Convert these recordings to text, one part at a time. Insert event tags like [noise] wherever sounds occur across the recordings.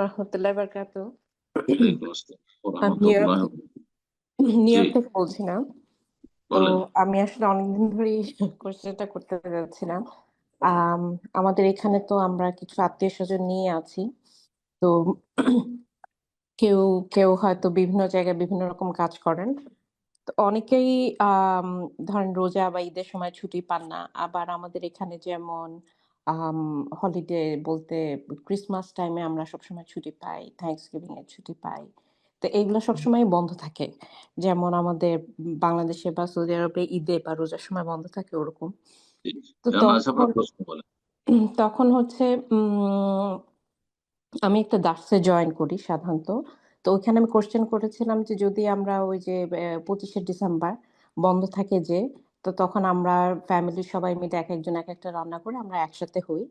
রহমতুল্লাহ বারকাতু আমি new York থেকে বলছিলাম তো আমি আসলে অনেকদিন ধরেই কোশ্চেনটা করতে যাচ্ছিলাম। আমাদের এখানে তো আমরা কিছু আত্মীয় স্বজন নিয়ে আছি। তো কেউ কেউ হয়তো বিভিন্ন জায়গায় বিভিন্ন রকম কাজ করেন। তো অনেকেই ধরেন রোজা বা ঈদের সময় ছুটি পান না। আবার আমাদের এখানে যেমন হলিডে বলতে ক্রিসমাস টাইমে আমরা সবসময় ছুটি পাই থ্যাংকস গিভিং এর ছুটি পাই। তো এইগুলো সবসময় বন্ধ থাকে। যেমন আমাদের বাংলাদেশে বা সৌদি আরবে ঈদে বা রোজার সময় বন্ধ থাকে ওরকম। তো তখন [clears throat] তখন হচ্ছে আমি একটা দার্সে জয়েন করি সাধারণত। তো ওইখানে আমি কোশ্চেন করেছিলাম যে যদি আমরা ওই যে পঁচিশে ডিসেম্বর বন্ধ থাকে যে তো তখন আমরা ফ্যামিলির সবাই মিলে এক একজন এক একটা রান্না করে আমরা একসাথে হই।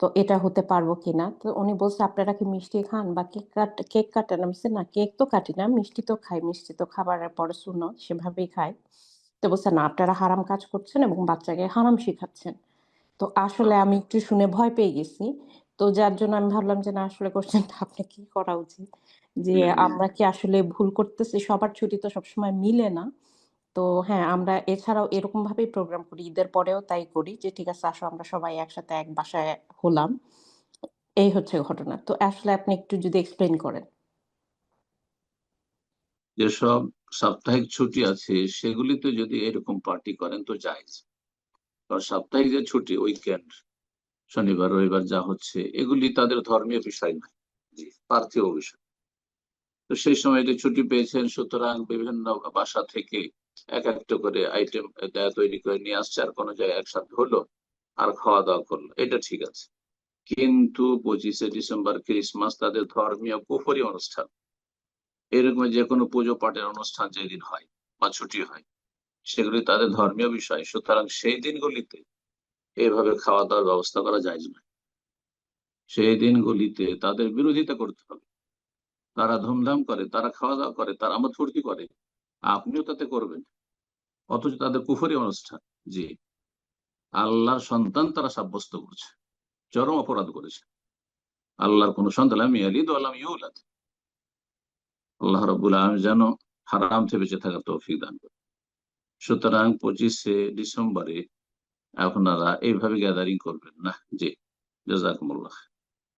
তো এটা হতে পারব কিনা? তো উনি বলছে আপনারা কি মিষ্টি খান বা কেক কাট কেক কাটেন? আমি না কেক তো কাটি না মিষ্টি তো খাই মিষ্টি তো খাবারের পরে শুনো সেভাবেই খাই। তো বলছে না আপনারা হারাম কাজ করছেন এবং বাচ্চাকে হারাম শিখাচ্ছেন। তো আসলে আমি একটু শুনে ভয় পেয়ে গেছি। তো যার জন্য আমি ভাবলাম যে না আসলে কোশ্চেনটা আপনি কি করা উচিত? যে আমরা কি আসলে ভুল করতেছি? সবার ছুটি তো সবসময় মিলে না। তো হ্যাঁ আমরা এছাড়াও এরকম ভাবেই প্রোগ্রাম করি। ঈদের পরেও তাই করি যে, ঠিক আছে, আসো, আমরা সবাই একসাথে এক বাসায় হলাম। এই হচ্ছে ঘটনা। তো আসলে আপনি একটু যদি এক্সপ্লেন করেন। যেসব সাপ্তাহিক ছুটি আছে, সেগুলিতে যদি এরকম পার্টি করেন, তো জায়েজ কারণ সাপ্তাহিক যে ছুটি উইকেন্ড শনিবার, রবিবার যা হচ্ছে, এগুলি তাদের ধর্মীয় বিষয় নয়। জি, পার্থিব বিষয়। তো সেই সময় যে ছুটি পেয়েছেন, সুতরাং বিভিন্ন বাসা থেকে এক একটা করে আইটেম তৈরি করে নিয়ে আসছে আর কোনো জায়গায় একসাথে হলো আর খাওয়া দাওয়া করল, এটা ঠিক আছে। কিন্তু পঁচিশে ডিসেম্বর ক্রিসমাস তাদের ধর্মীয় কুফরি অনুষ্ঠান। এরকম যে কোনো পুজো পাঠের অনুষ্ঠান যেদিন হয় বা ছুটি হয়, সেগুলি তাদের ধর্মীয় বিষয়। সুতরাং সেই দিনগুলিতে এভাবে খাওয়া দাওয়ার ব্যবস্থা করা যায় না। সেই দিনগুলিতে তাদের বিরোধিতা করতে হবে। তারা ধুমধাম করে, তারা খাওয়া দাওয়া করে, তারা আমার ফুর্তি করে। আপনিও তাতে করবেন। অথচ তাদের কুফরি অনুষ্ঠান যে আল্লাহর সন্তান তারা সাব্যস্ত করছে, চরম অপরাধ করেছে। আল্লাহর কোন সন্তান আমি আলিদ আলাম ইউলাদ। আল্লাহ রবুল যেন হারাম থেকে বেঁচে থাকার তৌফিক দান করে সুতরাং পঁচিশে ডিসেম্বরে আপনারা এইভাবে গ্যাদারিং করবেন না, জি। জাজাকুমুল্লাহ